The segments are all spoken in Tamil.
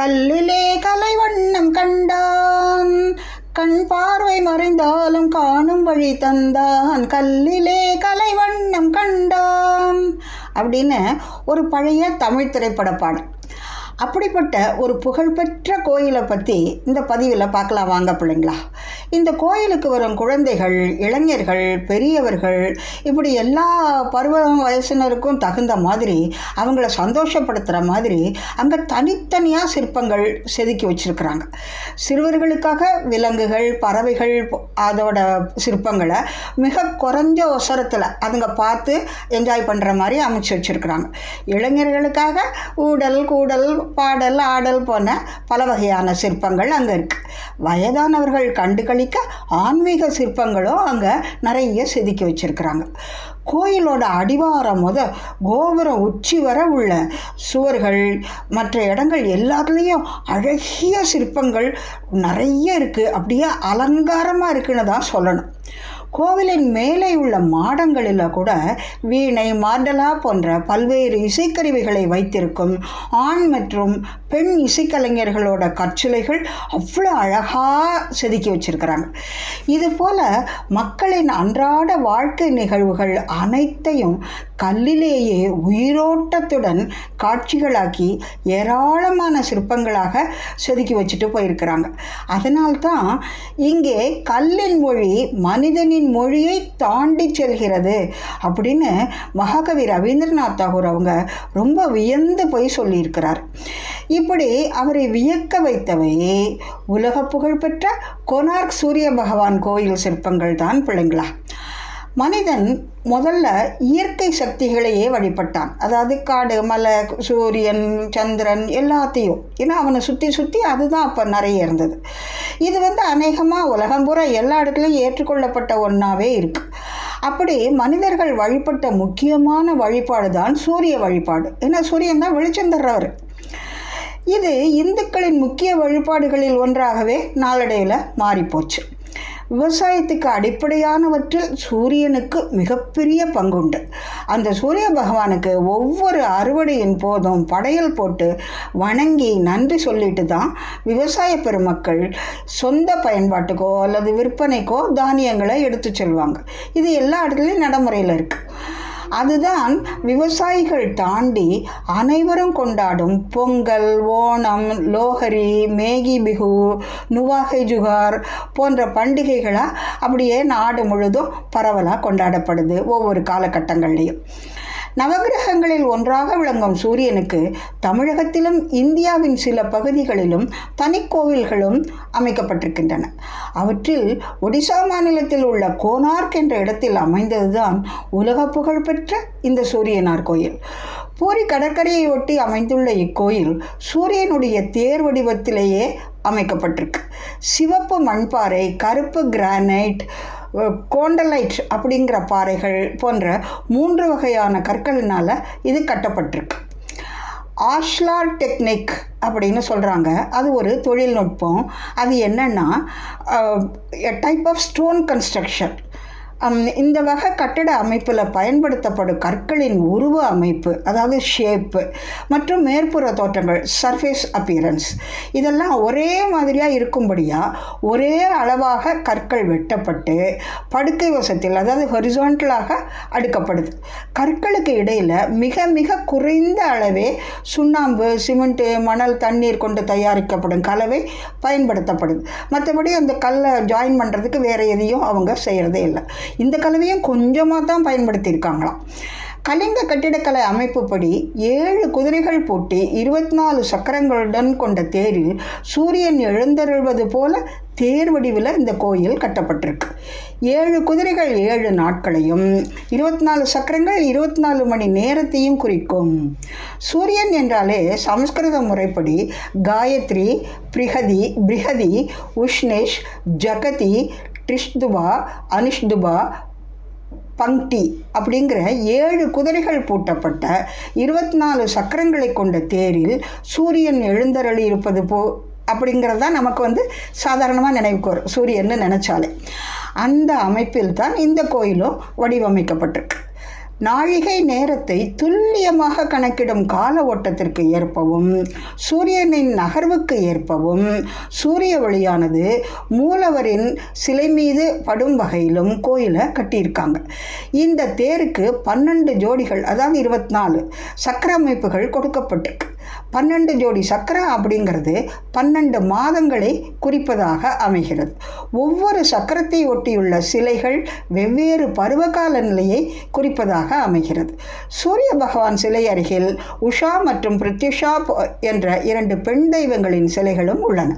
கல்லிலே கலைவண்ணம் கண்டான். கண் பார்வை மறைந்தாலும் காணும் வழி தந்தான். கல்லிலே கலைவண்ணம் கண்டான். அப்படின்னு ஒரு பழைய தமிழ் திரைப்பட பாடல். அப்படிப்பட்ட ஒரு புகழ்பெற்ற கோயிலை பற்றி இந்த பதிவில் பார்க்கலாம். வாங்க பிள்ளைங்களா. இந்த கோயிலுக்கு வரும் குழந்தைகள் இளைஞர்கள் பெரியவர்கள் இப்படி எல்லா பருவ வயசினருக்கும் தகுந்த மாதிரி அவங்கள சந்தோஷப்படுத்துகிற மாதிரி அங்கே தனித்தனியாக சிற்பங்கள் செதுக்கி வச்சுருக்குறாங்க. சிறுவர்களுக்காக விலங்குகள் பறவைகள் அதோட சிற்பங்களை மிக குறைஞ்ச ஒசரத்தில் அதுங்க பார்த்து என்ஜாய் பண்ணுற மாதிரி அமைச்சு வச்சுருக்குறாங்க. இளைஞர்களுக்காக ஊடல் கூடல் பாடல் ஆடல் போன பல வகையான சிற்பங்கள் அங்கே இருக்குது வயதானவர்கள் கண்டுகளிக்க ஆன்மீக சிற்பங்களும் அங்கே நிறைய செதுக்கி வச்சுருக்குறாங்க. கோயிலோட அடிவாரம் முத கோபுரம் உச்சி வர உள்ள சுவர்கள் மற்ற இடங்கள் எல்லாத்துலேயும் அழகிய சிற்பங்கள் நிறைய இருக்குது அப்படியே அலங்காரமாக இருக்குன்னு தான் சொல்லணும். கோவிலின் மேலே உள்ள மாடங்களில் கூட வீணை மாண்டலா போன்ற பல்வேறு இசைக்கருவிகளை வைத்திருக்கும். ஆண் மற்றும் பெண் இசைக்கலைஞர்களோட கற்சிலைகள் அவ்வளோ அழகாக செதுக்கி வச்சிருக்கிறாங்க. இது போல் மக்களின் அன்றாட வாழ்க்கை நிகழ்வுகள் அனைத்தையும் கல்லிலேயே உயிரோட்டத்துடன் காட்சிகளாக்கி ஏராளமான சிற்பங்களாக செதுக்கி வச்சுட்டு போயிருக்கிறாங்க. அதனால்தான் இங்கே கல்லின் மொழி மனிதனின் மொழியை தாண்டி செல்கிறது அப்படின்னு மகாகவி ரவீந்திரநாத் தாகூர் அவங்க ரொம்ப வியந்து போய் சொல்லியிருக்கிறார். இப்படி அவரை வியக்க வைத்தவை உலக புகழ்பெற்ற கொனார்க் சூரிய பகவான் கோயில் சிற்பங்கள் தான் பிள்ளைங்களா. மனிதன் முதல்ல இயற்கை சக்திகளையே வழிபட்டான். அதாவது காடு மலை சூரியன் சந்திரன் எல்லாத்தையும். ஏன்னா அவனை சுற்றி சுற்றி அதுதான் அப்போ நிறைய இருந்தது. இது வந்து அநேகமாக உலகம் பூரா எல்லா இடத்துலையும் ஏற்றுக்கொள்ளப்பட்ட ஒன்றாவே இருக்குது அப்படி மனிதர்கள் வழிபட்ட முக்கியமான வழிபாடு தான் சூரிய வழிபாடு. ஏன்னா சூரியன் தான் வெளிச்சம் தர்றவர். இது இந்துக்களின் முக்கிய வழிபாடுகளில் ஒன்றாகவே நாளடைவில் மாறிப்போச்சு. விவசாயத்துக்கு அடிப்படையானவற்றில் சூரியனுக்கு மிகப்பெரிய பங்குண்டு. அந்த சூரிய பகவானுக்கு ஒவ்வொரு அறுவடையின் போதும் படையல் போட்டு வணங்கி நன்றி சொல்லிட்டு தான் விவசாய பெருமக்கள் சொந்த பயன்பாட்டுக்கோ அல்லது விற்பனைக்கோ தானியங்களை எடுத்து செல்வாங்க. இது எல்லா இடத்துலையும் நடைமுறையில் இருக்குது அதுதான் விவசாயிகள் தாண்டி அனைவரும் கொண்டாடும் பொங்கல் ஓணம் லோஹரி மேகி பிகு நுவாகை ஜுகார் போன்ற பண்டிகைகளாக அப்படியே நாடு முழுதும் பரவலாக கொண்டாடப்படுது ஒவ்வொரு காலகட்டங்கள்லேயும். நவகிரகங்களில் ஒன்றாக விளங்கும் சூரியனுக்கு தமிழகத்திலும் இந்தியாவின் சில பகுதிகளிலும் தனிக்கோவில்களும் அமைக்கப்பட்டிருக்கின்றன. அவற்றில் ஒடிசா மாநிலத்தில் உள்ள கோனார்க் என்ற இடத்தில் அமைந்ததுதான் உலக புகழ்பெற்ற இந்த சூரியனார் கோயில். பூரி கடற்கரையை ஒட்டி அமைந்துள்ள இக்கோயில் சூரியனுடைய தேர் வடிவத்திலேயே அமைக்கப்பட்டிருக்கு. சிவப்பு மண்பாறை கருப்பு கிரானைட் கோண்டலைட் அப்படிங்கிற பாறைகள் போன்ற மூன்று வகையான கற்களினால் இது கட்டப்பட்டிருக்கு. ஆஷ்லார் டெக்னிக் அப்படின்னு சொல்கிறாங்க அது ஒரு தொழில்நுட்பம். அது என்னென்னா a type of stone construction இந்த வகை கட்டிட அமைப்பில் பயன்படுத்தப்படும் கற்களின் உருவ அமைப்பு அதாவது ஷேப்பு மற்றும் மேற்புற தோற்றங்கள் சர்ஃபேஸ் அப்பியரன்ஸ் இதெல்லாம் ஒரே மாதிரியாக இருக்கும்படியாக ஒரே அளவாக கற்கள் வெட்டப்பட்டு படுக்கை வசத்தில் அதாவது ஹொரிசான்டலாக அடுக்கப்படுது. கற்களுக்கு இடையில் மிக மிக குறைந்த அளவே சுண்ணாம்பு சிமெண்ட்டு மணல் தண்ணீர் கொண்டு தயாரிக்கப்படும் கலவை பயன்படுத்தப்படுது. மற்றபடி அந்த கல்லை ஜாயின் பண்ணுறதுக்கு வேறு எதையும் அவங்க செய்கிறதே இல்லை. இந்த கலவையும் கொஞ்சமாக தான் பயன்படுத்தியிருக்காங்களாம். கலிங்க கட்டிடக்கலை அமைப்புப்படி ஏழு குதிரைகள் பூட்டி இருபத்தி நாலு சக்கரங்களுடன் கொண்ட தேரில் சூரியன் எழுந்தருள்வது போல தேர் வடிவில் இந்த கோயில் கட்டப்பட்டிருக்கு. ஏழு குதிரைகள் ஏழு நாட்களையும் இருபத்தி நாலு சக்கரங்கள் இருபத்தி நாலு மணி நேரத்தையும் குறிக்கும். சூரியன் என்றாலே சமஸ்கிருத முறைப்படி காயத்ரி பிரிகதி பிரிகதி உஷ்ணேஷ் ஜகதி ட்ரிஷ்துபா அனிஷ்துபா பங்க்டி அப்படிங்கிற ஏழு குதிரைகள் பூட்டப்பட்ட இருபத்தி நாலு சக்கரங்களை கொண்ட தேரில் சூரியன் எழுந்தருளி இருப்பது போ அப்படிங்கிறது தான் நமக்கு வந்து சாதாரணமாக நினைவுக்கு வரும் சூரியன்னு நினச்சாலே. அந்த அமைப்பில் தான் இந்த கோயிலும் வடிவமைக்கப்பட்டிருக்கு. நாழிகை நேரத்தை துல்லியமாக கணக்கிடும் கால ஓட்டத்திற்கு ஏற்பவும் சூரியனின் நகர்வுக்கு ஏற்பவும் சூரிய ஒளியானது மூலவரின் சிலை மீது படும் வகையிலும் கோயிலை கட்டியிருக்காங்க. இந்த தேருக்கு பன்னெண்டு ஜோடிகள் அதாவது இருபத்தி நாலு சக்கர அமைப்புகள் கொடுக்கப்பட்டிருக்கு. பன்னெண்டு ஜோடி சக்கரம் அப்படிங்கிறது பன்னெண்டு மாதங்களை குறிப்பதாக அமைகிறது. ஒவ்வொரு சக்கரத்தை ஒட்டியுள்ள சிலைகள் வெவ்வேறு பருவகால நிலையை குறிப்பதாக அமைகிறது. சூரிய பகவான் சிலை அருகில் உஷா மற்றும் பிரித்யுஷா என்ற இரண்டு பெண் தெய்வங்களின் சிலைகளும் உள்ளன.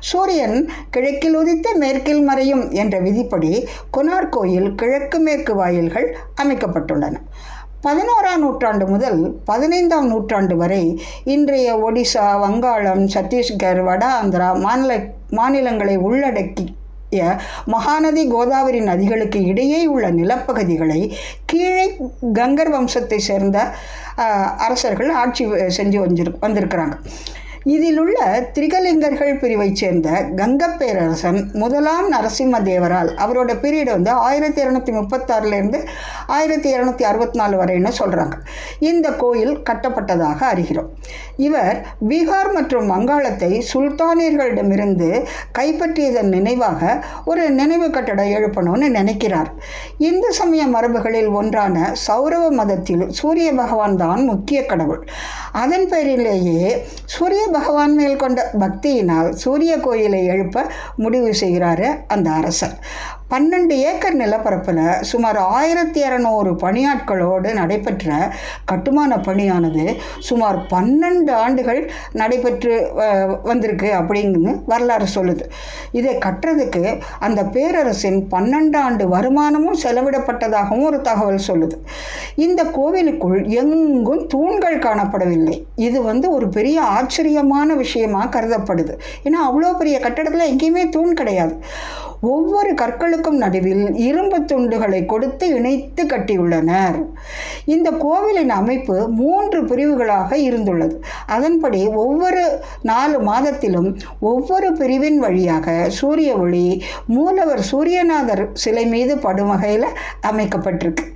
சூரியன் கிழக்கில் உதித்த மேற்கில் மறையும் என்ற விதிப்படி கொனார் கோயில் கிழக்கு மேற்கு வாயில்கள் அமைக்கப்பட்டுள்ளன. பதினோராம் நூற்றாண்டு முதல் பதினைந்தாம் நூற்றாண்டு வரை இன்றைய ஒடிசா வங்காளம் சத்தீஸ்கர் வட ஆந்திரா மாநில மாநிலங்களை உள்ளடக்கிய மகாநதி கோதாவரி நதிகளுக்கு இடையே உள்ள நிலப்பகுதிகளை கீழே கங்கர் வம்சத்தை சேர்ந்த அரசர்கள் ஆட்சி செஞ்சு வந்திரு வந்திருக்கிறாங்க. இதில் உள்ள திரிகலிங்கர்கள் பிரிவைச் சேர்ந்த கங்கப்பேரரசன் முதலாம் நரசிம்ம தேவரால் அவரோட பீரியட் வந்து ஆயிரத்தி இரநூத்தி முப்பத்தாறுலேருந்து ஆயிரத்தி இரநூத்தி அறுபத்தி நாலு வரைன்னு சொல்கிறாங்க இந்த கோயில் கட்டப்பட்டதாக அறிகிறோம். இவர் பீகார் மற்றும் வங்காளத்தை சுல்தானியர்களிடமிருந்து கைப்பற்றியதன் நினைவாக ஒரு நினைவு கட்டடம் எழுப்பணும்னு நினைக்கிறார். இந்து சமய மரபுகளில் ஒன்றான சௌரவ மதத்தில் சூரிய பகவான் தான் முக்கிய கடவுள். அதன் பேரிலேயே சூரிய பகவான் மேல் கொண்ட பக்தியினால் சூரிய கோயிலை எழுப்ப முடிவு செய்கிறாரு அந்த அரசர். பன்னெண்டு ஏக்கர் நிலப்பரப்பில் சுமார் ஆயிரத்தி இரநூறு பணியாட்களோடு நடைபெற்ற கட்டுமான பணியானது சுமார் பன்னெண்டு ஆண்டுகள் நடைபெற்று வந்திருக்கு அப்படின்னு வரலாறு சொல்லுது. இதை கட்டுறதுக்கு அந்த பேரரசின் பன்னெண்டு ஆண்டு வருமானமும் செலவிடப்பட்டதாகவும் ஒரு தகவல் சொல்லுது. இந்த கோவிலுக்குள் எங்கும் தூண்கள் காணப்படவில்லை. இது வந்து ஒரு பெரிய ஆச்சரியமான விஷயமாக கருதப்படுது. ஏன்னா அவ்வளோ பெரிய கட்டடத்தில் எங்கேயுமே தூண் கிடையாது. ஒவ்வொரு கற்களுக்கும் நடுவில் இரும்பு துண்டுகளை கொடுத்து இணைத்து கட்டியுள்ளனர். இந்த கோவிலின் அமைப்பு மூன்று பிரிவுகளாக இருந்துள்ளது. அதன்படி ஒவ்வொரு நாலு மாதத்திலும் ஒவ்வொரு பிரிவின் வழியாக சூரிய ஒளி மூலவர் சூரியநாதர் சிலை மீது படும் வகையில் அமைக்கப்பட்டிருக்கு.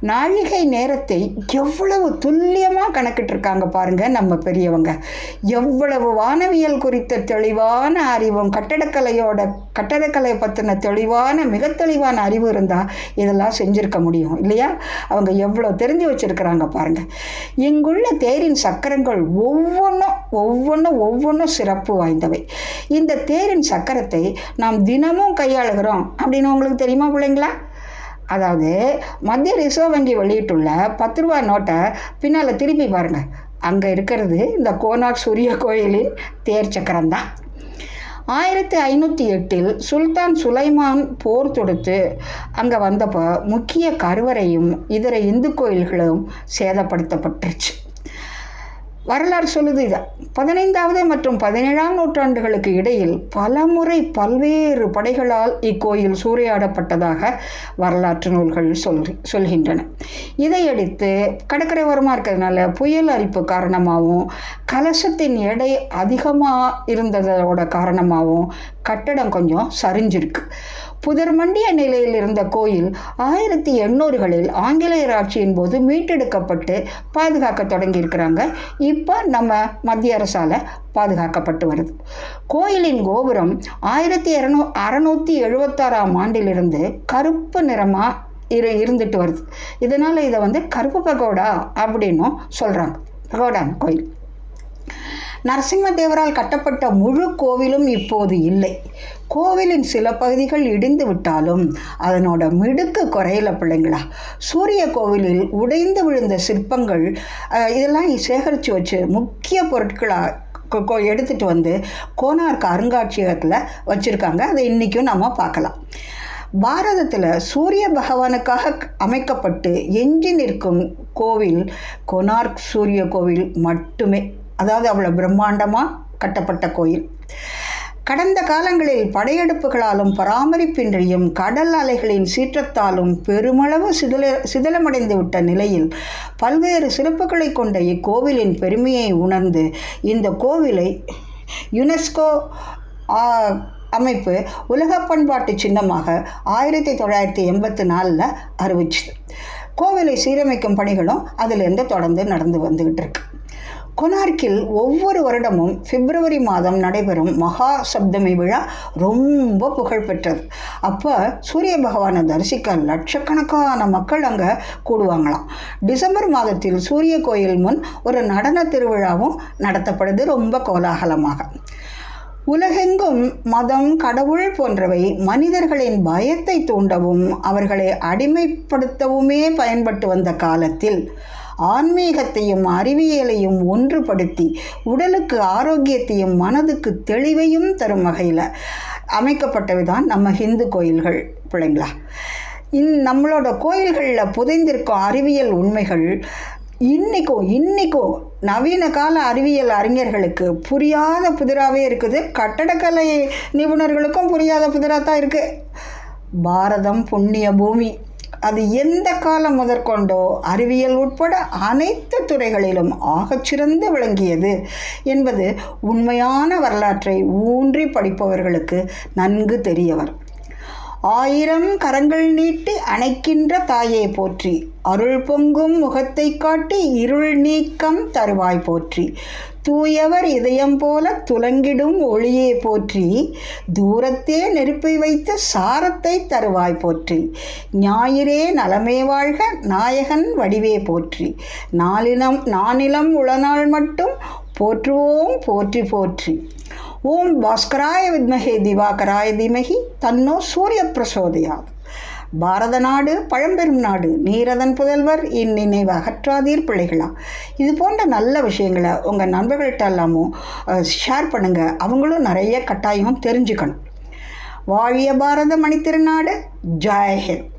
நாழிகை நேரத்தை எவ்வளவு துல்லியமாக கணக்கிட்டிருக்காங்க பாருங்க நம்ம பெரியவங்க. எவ்வளவு வானவியல் குறித்த தெளிவான அறிவும் கட்டடக்கலையோட கட்டடக்கலை பற்றி பற்றின தெளிவான மிக தெளிவான அறிவு இருந்தால் இதெல்லாம் செஞ்சுருக்க முடியும் இல்லையா? அவங்க எவ்வளோ தெரிஞ்சு வச்சுருக்கிறாங்க பாருங்கள் இங்குள்ள தேரின் சக்கரங்கள் ஒவ்வொன்றும் ஒவ்வொன்றும் ஒவ்வொன்றும் சிறப்பு வாய்ந்தவை. இந்த தேரின் சக்கரத்தை நாம் தினமும் கையாளுகிறோம் அப்படின்னு உங்களுக்கு தெரியுமா பிள்ளைங்களா? அதாவது மத்திய ரிசர்வ் வங்கி வெளியிட்டுள்ள பத்து ரூபா நோட்டை பின்னால் திருப்பி பாருங்கள் அங்கே இருக்கிறது இந்த கோனாக் சூரிய கோயிலின் தேர் சக்கரம் தான் ஆயிரத்தி ஐநூற்றி எட்டில் சுல்தான் சுலைமான் போர் தொடுத்து அங்கே வந்தப்போ முக்கிய கருவறையும் இதர இந்து கோயில்களும் சேதப்படுத்தப்பட்டுருச்சு வரலாறு சொல்லுது இதை. பதினைந்தாவது மற்றும் பதினேழாம் நூற்றாண்டுகளுக்கு இடையில் பலமுறை பல்வேறு படைகளால் இக்கோயில் சூறையாடப்பட்டதாக வரலாற்று நூல்கள் சொல் சொல்கின்றன. இதையடுத்து கடற்கரை ஓரமாக இருக்கிறதுனால புயல் அரிப்பு காரணமாகவும் கலசத்தின் எடை அதிகமாக இருந்ததோட காரணமாகவும் கட்டடம் கொஞ்சம் சரிஞ்சிருக்கு. புதர் மண்டிய நிலையில் இருந்த கோயில் ஆயிரத்தி எண்ணூறுகளில் ஆங்கிலேயர் ஆட்சியின் போது மீட்டெடுக்கப்பட்டு பாதுகாக்க தொடங்கியிருக்கிறாங்க. இப்போ நம்ம மத்திய அரசால் பாதுகாக்கப்பட்டு வருது. கோயிலின் கோபுரம் ஆயிரத்தி இரநூ அறநூற்றி எழுபத்தாறாம் ஆண்டிலிருந்து கருப்பு நிறமாக இரு இருந்துட்டு வருது. இதனால் இதை வந்து கருப்பு பகோடா அப்படின்னும் சொல்கிறாங்க பகோடான் கோயில். நரசிம்மதேவரால் கட்டப்பட்ட முழு கோவிலும் இப்போது இல்லை. கோவிலின் சில பகுதிகள் இடிந்து விட்டாலும் அதனோட மிடுக்கு குறையல பிள்ளைங்களா. சூரிய கோவிலில் உடைந்து விழுந்த சிற்பங்கள் இதெல்லாம் சேகரித்து வச்சு முக்கிய பொருட்களாக எடுத்துகிட்டு வந்து கோனார்க் அருங்காட்சியகத்தில் வச்சுருக்காங்க. அதை இன்றைக்கும் நம்ம பார்க்கலாம். பாரதத்தில் சூரிய பகவானுக்காக அமைக்கப்பட்டு எஞ்சி நிற்கும் கோவில் கொனார்க் சூரிய கோவில் மட்டுமே. அதாவது அவ்வளோ பிரம்மாண்டமாக கட்டப்பட்ட கோயில். கடந்த காலங்களில் படையெடுப்புகளாலும் பராமரிப்பின்றியும் கடல் அலைகளின் சீற்றத்தாலும் பெருமளவு சிதில சிதிலமடைந்து விட்ட நிலையில் பல்வேறு சிறப்புகளை கொண்ட இக்கோவிலின் பெருமையை உணர்ந்து இந்த கோவிலை யுனெஸ்கோ அமைப்பு உலக பண்பாட்டு சின்னமாக ஆயிரத்தி தொள்ளாயிரத்தி எண்பத்தி நாலில் அறிவிச்சது. கோவிலை சீரமைக்கும் பணிகளும் அதிலிருந்து தொடர்ந்து நடந்து வந்துகிட்டு இருக்கு. கொனார்க்கில் ஒவ்வொரு வருடமும் பிப்ரவரி மாதம் நடைபெறும் மகா சப்தமி விழா ரொம்ப புகழ்பெற்றது அப்போ சூரிய பகவானை தரிசிக்க லட்சக்கணக்கான மக்கள் அங்கே கூடுவாங்களாம். டிசம்பர் மாதத்தில் சூரிய கோயில் முன் ஒரு நடன திருவிழாவும் நடத்தப்படுது ரொம்ப கோலாகலமாக. உலகெங்கும் மதம் கடவுள் போன்றவை மனிதர்களின் பயத்தை தூண்டவும் அவர்களை அடிமைப்படுத்தவுமே பயன்பட்டு வந்த காலத்தில் ஆன்மீகத்தையும் அறிவியலையும் ஒன்றுபடுத்தி உடலுக்கு ஆரோக்கியத்தையும் மனதுக்கு தெளிவையும் தரும் வகையில் அமைக்கப்பட்டவை தான் நம்ம ஹிந்து கோயில்கள். பிள்ளைங்களா இந் நம்மளோட கோயில்களில் புதைந்திருக்கும் அறிவியல் உண்மைகள் இன்றைக்கும் இன்றைக்கும் நவீன கால அறிவியல் அறிஞர்களுக்கு புரியாத புதிராகவே இருக்குது. கட்டடக்கலை நிபுணர்களுக்கும் புரியாத புதிராக தான் இருக்குது பாரதம் புண்ணிய பூமி. அது எந்த காலம் முதற்கொண்டோ அறிவியல் உட்பட அனைத்து துறைகளிலும் ஆகச்சிறந்து விளங்கியது என்பது உண்மையான வரலாற்றை ஊன்றி படிப்பவர்களுக்கு நன்கு தெரியவர். ஆயிரம் கரங்கள் நீட்டி அணைக்கின்ற தாயை போற்றி. அருள் பொங்கும் முகத்தை காட்டி இருள் நீக்கம் தருவாய் போற்றி. தூயவர் இதயம் போல துலங்கிடும் ஒளியே போற்றி. தூரத்தே நெருப்பை வைத்த சாரத்தை தருவாய் போற்றி. ஞாயிறே நலமே வாழ்க நாயகன் வடிவே போற்றி. நாளினம் நானிலம் உளநாள் மட்டும் போற்றுவோம் போற்றி போற்றி. ஓம் பாஸ்கராய வித்மகே திவாகராய தீமகி. தன்னோ சூரிய பிரசோதயாது. பாரத நாடு பழம்பெரும் நாடு நீரதன் புதல்வர் இந்நினைவு அகற்றாதீர் பிள்ளைகளா. இது போன்ற நல்ல விஷயங்களை உங்கள் நண்பர்கள்ட்ட எல்லாமும் ஷேர் பண்ணுங்கள் அவங்களும் நிறைய கட்டாயம் தெரிஞ்சுக்கணும். வாழிய பாரத மணித்திருநாடு. ஜெயஹிந்த்